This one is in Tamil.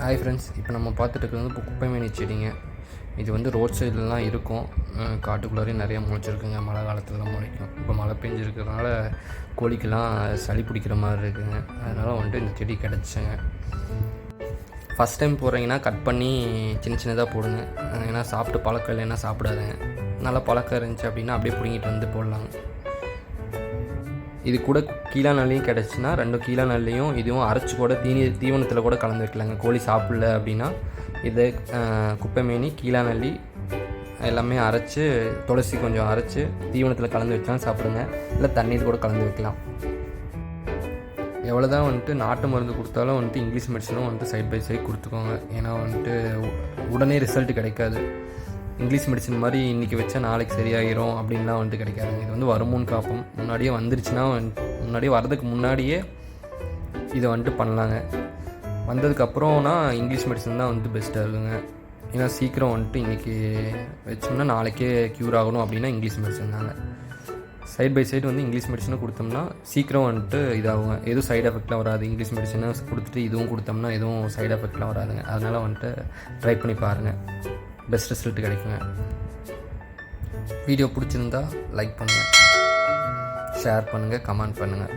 ஹாய் ஃப்ரெண்ட்ஸ் இப்போ நம்ம பார்த்துட்டு இருக்கிறது வந்து குப்பைமேனி செடிங்க. இது வந்து ரோட் சைட்லலாம் இருக்கும். காட்டுக்குள்ளாரையும் நிறைய முளைச்சிருக்குங்க. மழை காலத்தில் தான் முளைக்கும். இப்போ மழை பெஞ்சிருக்கிறதுனால கோழிக்கெல்லாம் சளி பிடிக்கிற மாதிரி இருக்குங்க. அதனால் வந்துட்டு இந்த செடி கிடச்சிங்க. ஃபஸ்ட் டைம் போடுறீங்கன்னா கட் பண்ணி சின்ன சின்னதாக போடுங்க. ஏன்னா சாப்பிட்டு பழக்கம் இல்லைன்னா சாப்பிடாதுங்க. நல்லா பழக்கம் இருந்துச்சு அப்படின்னா அப்படியே பிடுங்கிட்டு வந்து போடலாங்க. இது கூட கீழா நல்லியும் கிடச்சுன்னா ரெண்டும் கீழா நல்லியும் இதுவும் அரைச்சி கூட தீனி தீவனத்தில் கூட கலந்து வைக்கலாங்க. கோழி சாப்பிடல அப்படின்னா இதை குப்பைமேனி கீழா நல்லி எல்லாமே அரைச்சி துளசி கொஞ்சம் அரைச்சி தீவனத்தில் கலந்து வச்சாலும் சாப்பிடுங்க. இல்லை தண்ணீர் கூட கலந்து வைக்கலாம். எவ்வளோ தான் வந்துட்டு நாட்டு மருந்து கொடுத்தாலும் வந்துட்டு இங்கிலீஷ் மெடிசனும் வந்துட்டு சைட் பை சைட் கொடுத்துக்கோங்க. ஏன்னா வந்துட்டு உடனே ரிசல்ட் கிடைக்காது. இங்கிலீஷ் மெடிசன் மாதிரி இன்றைக்கி வச்சா நாளைக்கு சரியாயிரும் அப்படின்லாம் வந்துட்டு கிடைக்காதுங்க. இது வந்து வருமுன் காப்போம். முன்னாடியே வந்துருச்சுன்னா வந்து- முன்னாடியே வர்றதுக்கு முன்னாடியே இதை வந்துட்டு பண்ணலாங்க. வந்ததுக்கப்புறம்னா இங்கிலீஷ் மெடிசன் தான் வந்து பெஸ்ட்டாக இருக்குங்க. ஏன்னா சீக்கிரம் வந்துட்டு இன்றைக்கி வச்சோம்னா நாளைக்கே க்யூர் ஆகணும் அப்படின்னா இங்கிலீஷ் மெடிசன் தாங்க. சைட் பை சைடு வந்து இங்கிலீஷ் மெடிசனும் கொடுத்தோம்னா சீக்கிரம் வந்துட்டு இதாகுங்க. எதுவும் சைடு எஃபெக்ட்லாம் வராது. இங்கிலீஷ் மெடிசனை கொடுத்துட்டு இதுவும் கொடுத்தோம்னா எதுவும் சைடு எஃபெக்ட்லாம் வராதுங்க. அதனால் வந்துட்டு ட்ரை பண்ணி பாருங்கள் பெஸ்ட் ரிசல்ட் கிடைக்குங்க. வீடியோ பிடிச்சிருந்தா லைக் பண்ணுங்கள் ஷேர் பண்ணுங்கள் கமெண்ட் பண்ணுங்கள்